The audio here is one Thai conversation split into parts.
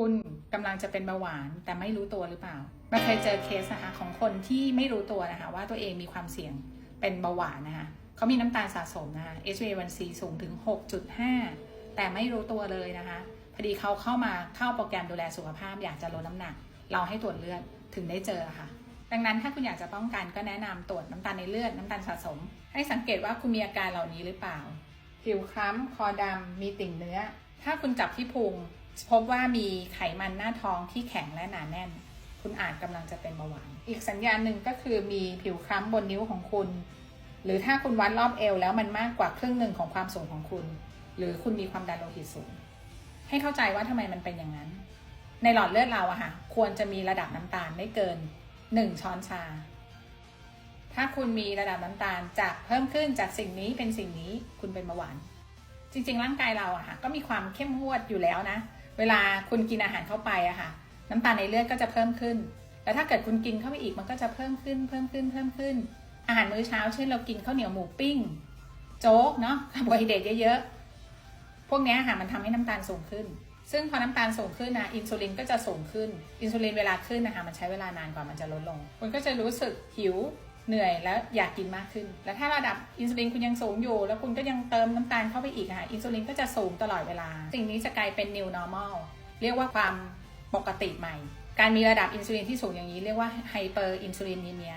คุณกำลังจะเป็นเบาหวานแต่ไม่รู้ตัวหรือเปล่าเราเคยเจอเคสนะคะของคนที่ไม่รู้ตัวนะคะว่าตัวเองมีความเสี่ยงเป็นเบาหวานนะคะเขามีน้ำตาลสะสมนะคะ HbA1c สูงถึง 6.5 แต่ไม่รู้ตัวเลยนะคะพอดีเขาเข้ามาเข้าโปรแกรมดูแลสุขภาพอยากจะลดน้ำหนัก เราให้ตรวจเลือดถึงได้เจอค่ะ ดังนั้นถ้าคุณอยากจะป้องกันก็แนะนำตรวจน้ำตาลในเลือดน้ำตาลสะสม ให้สังเกตว่าคุณมีอาการเหล่านี้หรือเปล่า ผิวคล้ำคอดำมีติ่งเนื้อ ถ้าคุณจับที่พุง พบว่ามีไขมันหน้าท้องที่แข็งและหนาแน่น คุณอาจกำลังจะเป็นเบาหวาน อีกสัญญาณหนึ่งก็คือมีผิวคล้ำบนนิ้วของคุณ หรือถ้าคุณวัดรอบเอวแล้วมันมากกว่าครึ่งหนึ่งของความสูงของคุณ หรือคุณมีความดันโลหิตสูง ให้เข้าใจว่าทำไมมันเป็นอย่างนั้น ในหลอดเลือดเราอะค่ะควรจะมีระดับน้ำตาลไม่เกิน 1 ช้อนชา ถ้าคุณมีระดับน้ำตาลจากเพิ่มขึ้นจากสิ่งนี้เป็นสิ่งนี้คุณเป็นเบาหวาน จริง ๆ ร่างกายเราอะค่ะก็มีความเข้มงวดอยู่แล้วนะ เวลาคุณกินอาหารเข้าไปอะค่ะ น้ำตาลในเลือดก็จะเพิ่มขึ้น แล้วถ้าเกิดคุณกินเข้าไปอีกมันก็จะเพิ่มขึ้น เพิ่มขึ้น เพิ่มขึ้น อาหารมื้อเช้าเช่นเรากินข้าวเหนียวหมูปิ้ง โจ๊กเนาะคาร์โบไฮเดรตเยอะๆ พวกนี้ค่ะมันทำให้น้ำตาลสูงขึ้น ซึ่งพอน้ำตาลสูงขึ้นนะอินซูลินก็จะสูงขึ้น อินซูลินเวลาขึ้นนะคะมันใช้เวลานานกว่ามันจะลดลง คุณก็จะรู้สึกหิว เหนื่อยแล้วอยากกินมากขึ้น แล้วถ้าระดับอินซูลินคุณยังสูงอยู่ แล้วคุณก็ยังเติมน้ำตาลเข้าไปอีกค่ะ อินซูลินก็จะสูงตลอดเวลา สิ่งนี้จะกลายเป็น new normal เรียกว่าความปกติใหม่ การมีระดับอินซูลินที่สูงอย่างนี้เรียกว่าไฮเปอร์อินซูลินีเมีย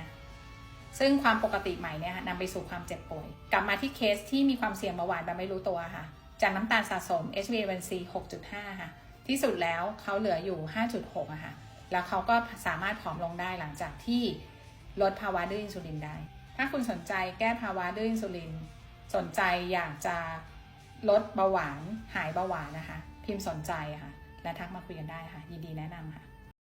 ซึ่งความปกติใหม่เนี่ยค่ะนำไปสู่ความเจ็บป่วย กลับมาที่เคสที่มีความเสี่ยงเบาหวานแบบไม่รู้ตัวค่ะ จากน้ำตาลสะสม HbA1c 6.5 ค่ะ ที่สุดแล้วเขาเหลืออยู่ 5.6อะค่ะ แล้วเขาก็สามารถผอมลงได้หลังจากที่ ลดภาวะดื้ออินซูลินได้ ถ้าคุณสนใจแก้ภาวะดื้ออินซูลิน สนใจอยากจะลดเบาหวานหายเบาหวานนะคะ พิมพ์สนใจค่ะ และทักมาคุยกันได้ค่ะ ยินดีแนะนำค่ะ